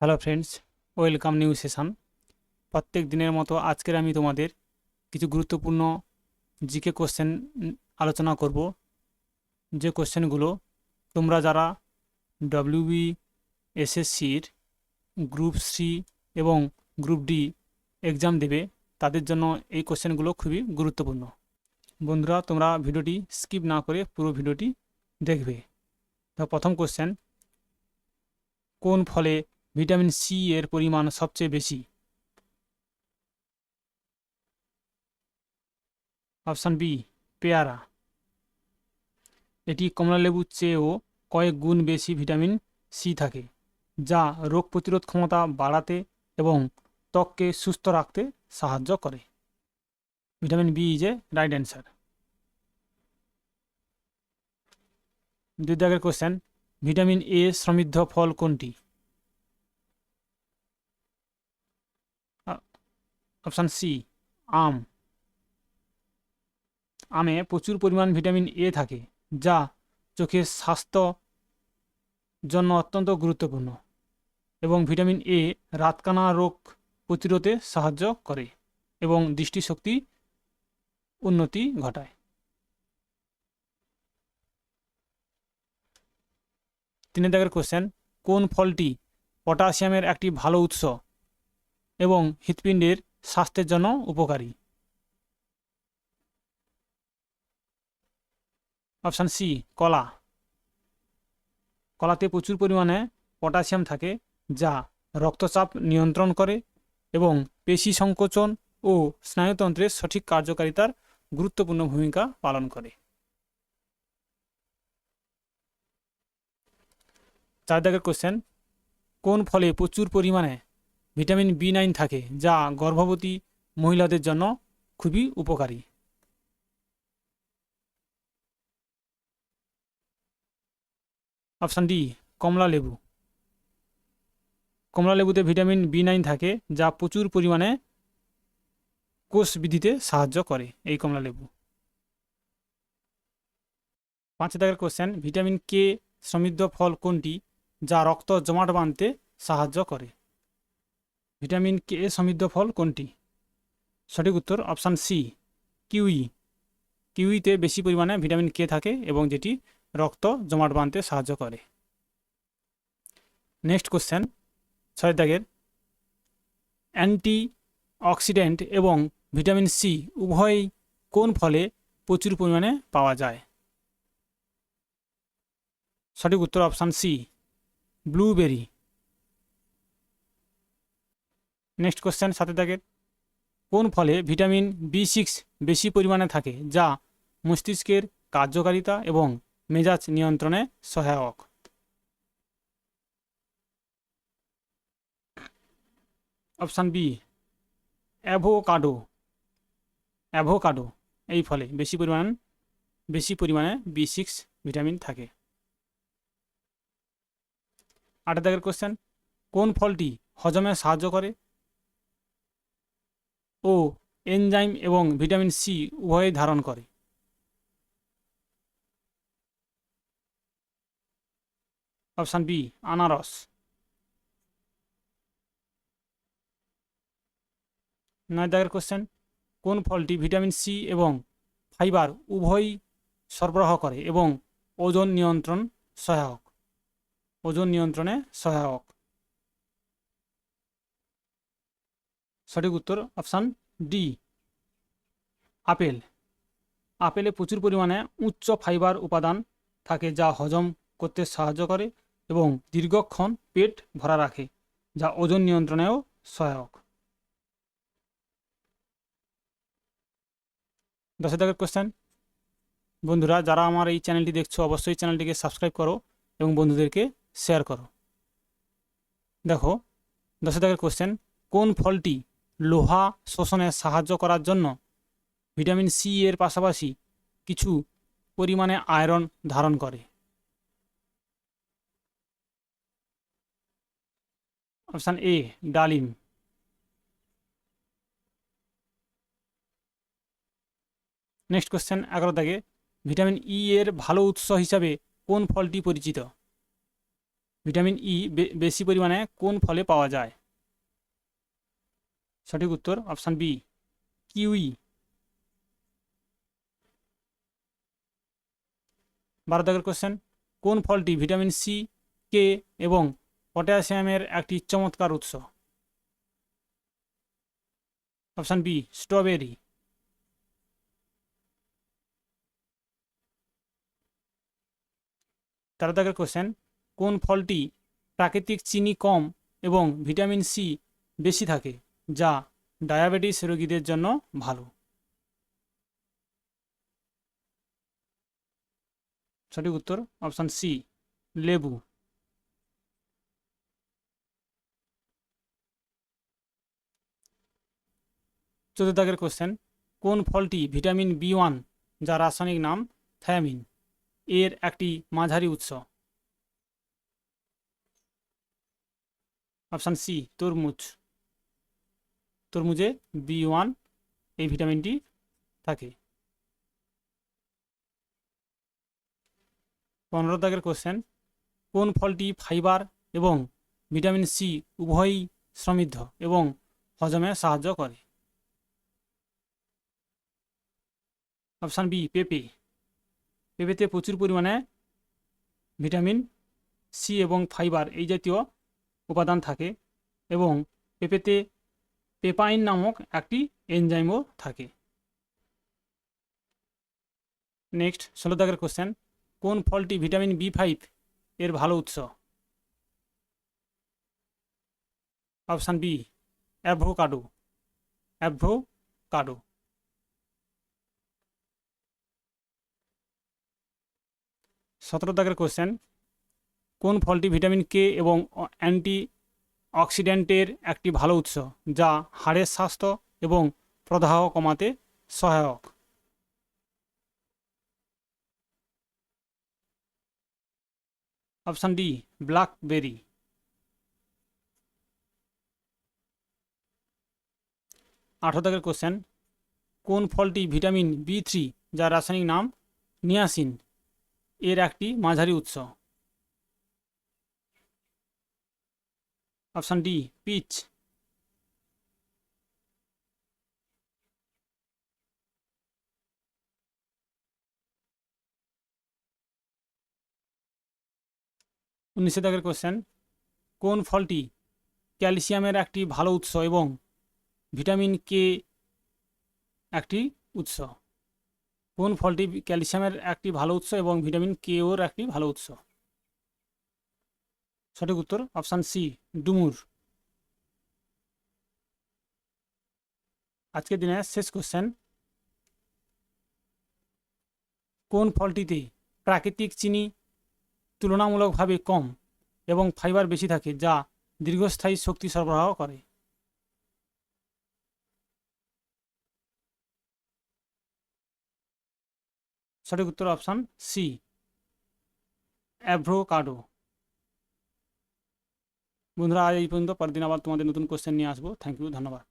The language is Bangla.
Hello friends welcome new session প্রত্যেক দিনের মতো আজকের আমি তোমাদের কিছু গুরুত্বপূর্ণ জিকে কোশ্চেন আলোচনা করব। যে কোশ্চেনগুলো তোমরা যারা ডব্লিউবি এসএসসির গ্রুপ সি এবং গ্রুপ ডি এক্সাম দেবে, তাদের জন্য এই কোশ্চেনগুলো খুবই গুরুত্বপূর্ণ। বন্ধুরা, তোমরা ভিডিওটি স্কিপ না করে পুরো ভিডিওটি দেখবে। তো প্রথম কোশ্চেন কোন ফলে ভিটামিন সি এর পরিমাণ সবচেয়ে বেশি। অপশান বি, পেয়ারা। এটি কমলালেবুর চেয়েও কয়েক গুণ বেশি ভিটামিন সি থাকে, যা রোগ প্রতিরোধ ক্ষমতা বাড়াতে এবং ত্বককে সুস্থ রাখতে সাহায্য করে। Vitamin B is a right answer. দুই দাগের কোশ্চেন, ভিটামিন এ সমৃদ্ধ ফল কোনটি? অপশান সি আম। আমে প্রচুর পরিমাণ ভিটামিন এ থাকে, যা চোখের স্বাস্থ্য জন্য অত্যন্ত গুরুত্বপূর্ণ এবং ভিটামিন এ রাতকানা রোগ প্রতিরোধে সাহায্য করে এবং দৃষ্টিশক্তি উন্নতি ঘটায়। তিন দাগের কোশ্চেন কোন ফলটি পটাশিয়ামের একটি ভালো উৎস এবং হৃৎপিণ্ডের স্বাস্থ্যের জন্য উপকারী। অপশান সি, কলা। কলাতে প্রচুর পরিমাণে পটাশিয়াম থাকে, যা রক্তচাপ নিয়ন্ত্রণ করে এবং পেশি সংকোচন ও স্নায়ুতন্ত্রের সঠিক কার্যকারিতার গুরুত্বপূর্ণ ভূমিকা পালন করে। চার দাগের কোশ্চেন কোন ফলে প্রচুর পরিমাণে ভিটামিন বি নাইন থাকে, যা গর্ভবতী মহিলাদের জন্য খুবই উপকারী। অপশান ডি কমলা লেবু। কমলা লেবুতে ভিটামিন বি নাইন থাকে, যা প্রচুর পরিমাণে কোষ বৃদ্ধিতে সাহায্য করে এই কমলা লেবু। পাঁচ দাগের কোশ্চেন ভিটামিন কে সমৃদ্ধ ফল কোনটি, যা রক্ত জমাট বাঁধতে সাহায্য করে? ভিটামিন কে সমৃদ্ধ ফল কোনটি? সঠিক উত্তর অপশান সি, কিউই। কিউইতে বেশি পরিমাণে ভিটামিন কে থাকে এবং যেটি রক্ত জমাট বাঁধতে সাহায্য করে। নেক্সট কোশ্চেন, ছয় দাগের। অ্যান্টি অক্সিডেন্ট এবং ভিটামিন সি উভয়ই কোন ফলে প্রচুর পরিমাণে পাওয়া যায়? সঠিক উত্তর option C, blueberry. Next question সাথে থাকে, কোন ফলে ভিটামিন বি সিক্স বেশি পরিমাণে থাকে, যা মস্তিষ্কের কার্যকারিতা এবং মেজাজ নিয়ন্ত্রণে সহায়ক? অপশান বি অ্যাভোকাডো অ্যাভোকাডো এই ফলে বেশি পরিমাণ, বেশি পরিমাণে বি সিক্স ভিটামিন থাকে। আট দাগের কোশ্চেন কোন ফলটি হজমে সাহায্য করে? ও এনজাইম এবং ভিটামিন সি উভয়ই ধারণ করে। অপশান বি, আনারস। নয় দাগের কোশ্চেন কোন ফলটি ভিটামিন সি এবং ফাইবার উভয়ই সরবরাহ করে এবং ওজন নিয়ন্ত্রণ সহায়ক? ওজন নিয়ন্ত্রণে সহায়ক। সঠিক উত্তর অপশান ডি। আপেল। আপেলে প্রচুর পরিমাণে উচ্চ ফাইবার উপাদান থাকে যা হজম করতে সাহায্য করে এবং দীর্ঘক্ষণ পেট ভরা রাখে, যা ওজন নিয়ন্ত্রণেও সহায়ক। দশ দাগের কোশ্চেন বন্ধুরা, যারা আমার এই চ্যানেলটি দেখছ, অবশ্যই চ্যানেলটিকে সাবস্ক্রাইব করো এবং বন্ধুদেরকে শেয়ার করো। দেখো দশ দাগের কোশ্চেন কোন ফলটি লোহা শোষণে সাহায্য করার জন্য ভিটামিন সি এর পাশাপাশি কিছু পরিমাণে আয়রন ধারণ করে। অপশান এ, ডালিম। নেক্সট কোশ্চেন এগারো দাগে, ভিটামিন ই এর ভালো উৎস হিসাবে কোন ফলটি পরিচিত? ভিটামিন ই বেশি পরিমাণে কোন ফলে পাওয়া যায়? সঠিক উত্তর, অপশান বি, কিউই। বারো দাগের কোশ্চেন কোন ফলটি ভিটামিন সি, কে এবং পটাশিয়ামের একটি চমৎকার উৎস? Option B, strawberry. তেরো দাগের কোশ্চেন কোন ফলটি প্রাকৃতিক চিনি কম এবং ভিটামিন সি বেশি থাকে? যা ডায়াবেটিস রোগীদের জন্য ভালো। সঠিক উত্তর অপশান সি লেবু। দাগের কোশ্চেন কোন ফলটি ভিটামিন বি ওয়ান, যা রাসায়নিক নাম থায়ামিন? এর একটি মাঝারি উৎস। অপশান সি তরমুজ। তরমুজে বি ওয়ান এই ভিটামিনটি থাকে। পনেরো দাগের কোশ্চেন কোন ফলটি ফাইবার এবং ভিটামিন সি উভয়ই সমৃদ্ধ এবং হজমে সাহায্য করে? অপশান বি পেঁপে। পেঁপেতে প্রচুর পরিমাণে ভিটামিন সি এবং ফাইবার এই জাতীয় উপাদান থাকে এবং পেঁপেতে পেপাইন নামক একটি এনজাইমও থাকে। নেক্সট, ষোলো দাগের কোশ্চেন কোন ফলটি ভিটামিন বি ফাইভ এর ভালো উৎস? Option B, avocado. অ্যাভোকাডো। সতেরো দাগের কোশ্চেন কোন ফলটি ভিটামিন কে এবং অ্যান্টি অক্সিডেন্টের একটি ভালো উৎস, যা হাড়ের স্বাস্থ্য এবং প্রদাহ কমাতে সহায়ক। Option D, blackberry. আঠারো দাগের কোশ্চেন কোন ফলটি ভিটামিন বি থ্রি যার রাসায়নিক নাম নিয়াসিন? এর একটি মাঝারি উৎস। Option D, peach. উনিশে দাগের কোশ্চেন কোন ফলটি ক্যালসিয়ামের একটি ভালো উৎস এবং ভিটামিন কে একটি উৎস? কোন ফলটি ক্যালসিয়ামের একটি ভালো উৎস এবং ভিটামিন কে ওর একটি ভালো উৎস? সঠিক উত্তর অপশান সি ডুমুর। আজকের দিনের শেষ কোশ্চেন কোন ফলটিতে প্রাকৃতিক চিনি তুলনামূলকভাবে কম এবং ফাইবার বেশি থাকে, যা দীর্ঘস্থায়ী শক্তি সরবরাহ করে? সঠিক উত্তর অপশান সি অ্যাভ্রোকাডো বন্ধুরা, আজ এই পর্যন্ত। পরের দিন আবার তোমাদের নতুন কোশ্চেন নিয়ে আসব। থ্যাংক ইউ ধন্যবাদ।